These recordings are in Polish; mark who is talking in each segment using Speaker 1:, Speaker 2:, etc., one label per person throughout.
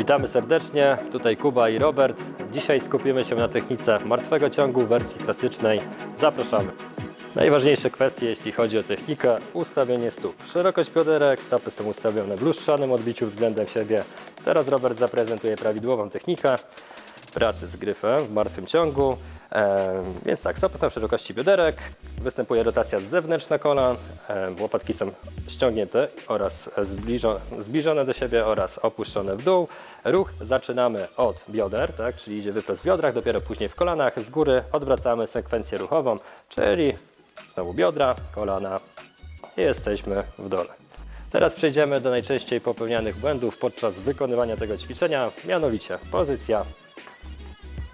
Speaker 1: Witamy serdecznie, tutaj Kuba i Robert. Dzisiaj skupimy się na technice martwego ciągu w wersji klasycznej. Zapraszamy. Najważniejsze kwestie, jeśli chodzi o technikę, ustawienie stóp. Szerokość bioderek, stopy są ustawione w lustrzanym odbiciu względem siebie. Teraz Robert zaprezentuje prawidłową technikę pracy z gryfem w martwym ciągu. Więc tak, stopy są szerokości bioderek, występuje rotacja zewnętrzna kolan, łopatki są ściągnięte oraz zbliżone, zbliżone do siebie oraz opuszczone w dół. Ruch zaczynamy od bioder, tak, czyli idzie wyprost w biodrach, dopiero później w kolanach. Z góry odwracamy sekwencję ruchową, czyli znowu biodra, kolana i jesteśmy w dole. Teraz przejdziemy do najczęściej popełnianych błędów podczas wykonywania tego ćwiczenia, mianowicie pozycja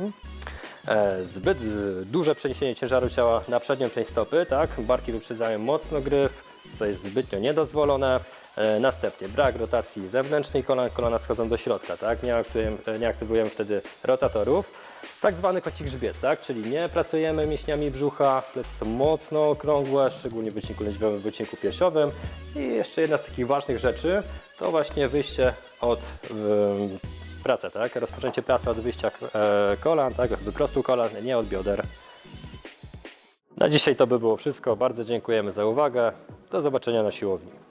Speaker 1: E, Zbyt e, duże przeniesienie ciężaru ciała na przednią część stopy, tak? Barki wyprzedzają mocno gryf, to jest zbytnio niedozwolone. E, Następnie brak rotacji zewnętrznej kolan, kolana schodzą do środka, tak? Nie aktywujemy, e, nie aktywujemy wtedy rotatorów. Tak zwany koci grzbiet, tak? Czyli nie pracujemy mięśniami brzucha, plecy są mocno okrągłe, szczególnie w wycinku lędźwiowym, w wycinku piersiowym. I jeszcze jedna z takich ważnych rzeczy to właśnie wyjście od pracę, tak? Rozpoczęcie pracy od wyjścia e, kolan, tak? Od wyprostu kolan, nie od bioder. Na dzisiaj to by było wszystko. Bardzo dziękujemy za uwagę. Do zobaczenia na siłowni.